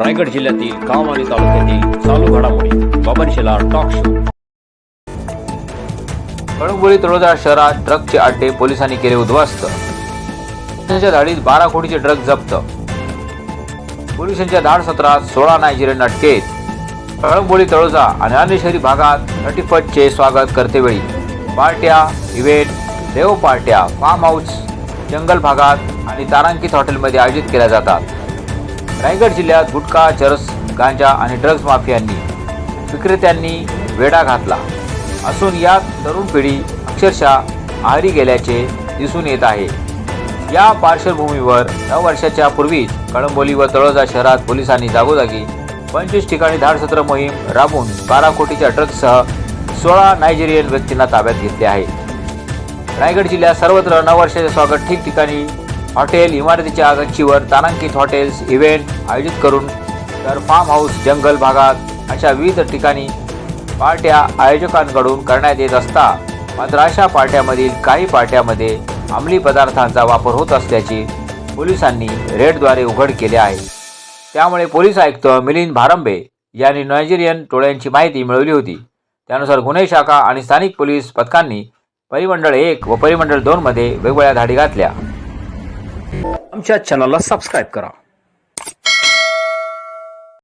रायगड जिल्ह्यातील काम आणि तालुक्यातील चालू घडामोडी. बाबनशेला टॉक शो कळंबोली तळोदा शहरात ट्रकचे अड्डे पोलिसांनी केले उद्ध्वस्त. पोलिसांच्या धाडीत बारा कोटीचे ड्रग जप्त. पोलिसांच्या धाड सत्रात सोळा नायजेरियन अटकेत. कळंबोली तळोजा आणि अन्य शहरी भागात नटीफटचे स्वागत करतेवेळी. पार्ट्या इव्हेंट देव पार्ट्या फार्म हाऊस जंगल भागात आणि तारांकित हॉटेलमध्ये आयोजित केल्या जातात. रायगड जिल्ह्यात गुटखा चरस गांजा आणि ड्रग्ज माफियांनी विक्रेत्यांनी वेढा घातला. असून यात तरुण पिढी अक्षरशः आहारी गेल्याचे दिसून येत आहे. या पार्श्वभूमीवर नऊ वर्षाच्या पूर्वीच कळंबोली व तळोजा शहरात पोलिसांनी जागोजागी पंचवीस ठिकाणी धाडसत्र मोहीम राबून बारा कोटीच्या ड्रग्जसह सोळा नायजेरियन व्यक्तींना ताब्यात घेतले आहे. रायगड जिल्ह्यात सर्वत्र नववर्षाचे स्वागत. ठिकठिकाणी हॉटेल इमारतीच्या गच्चीवर तारांकित हॉटेल्स इव्हेंट आयोजित करून तर फार्म हाऊस जंगल भागात अशा विविध ठिकाणी पार्ट्या आयोजकांकडून करण्यात येत असता. मात्र अशा पार्ट्यामधील काही पार्ट्यामध्ये अंमली पदार्थांचा वापर होत असल्याचे पोलिसांनी रेडद्वारे उघड केले आहे. त्यामुळे पोलीस आयुक्त मिलिंद भारंबे यांनी नायजेरियन टोळ्यांची माहिती मिळवली होती. त्यानुसार गुन्हे शाखा आणि स्थानिक पोलीस पथकांनी परिमंडळ एक व परिमंडळ दोनमध्ये वेगवेगळ्या धाडी घातल्या. आमच्या चॅनलला सबस्क्राईब करा.